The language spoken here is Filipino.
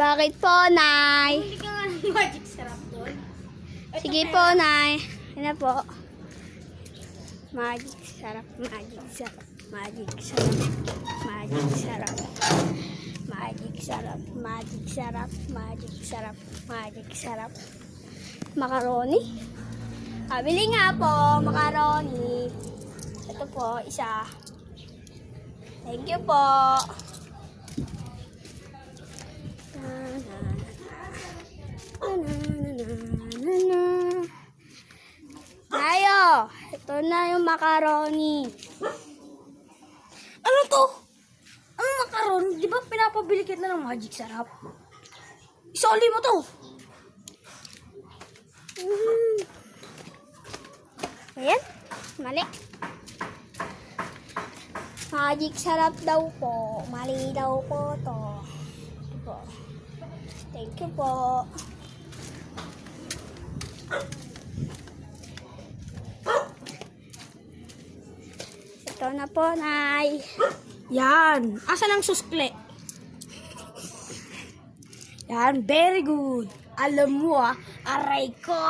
Bakit po, Nay? Hindi ka nga ng magic sarap doon. Ito Sige pera. po, Nay. Na po. Magic sarap, magic sarap, magic sarap, magic sarap. Magic sarap, magic sarap, magic sarap, magic sarap. Macaroni. Pabili nga po, macaroni. Ito po, isa. Thank you po. Na, na, na, na, na, na, na. Tayo, ito na yung macaroni. Ano to? Ano makaroon? Di ba pinapabili kita ng magic sarap? Isoli mo to. Mm. Ayan, mali. Magic sarap daw po. Mali daw po to. Ito po. Thank you po. Ito na po, Nay. Yan. Asan ang suskle? Yan, very good. Alam mo ah, aray ko.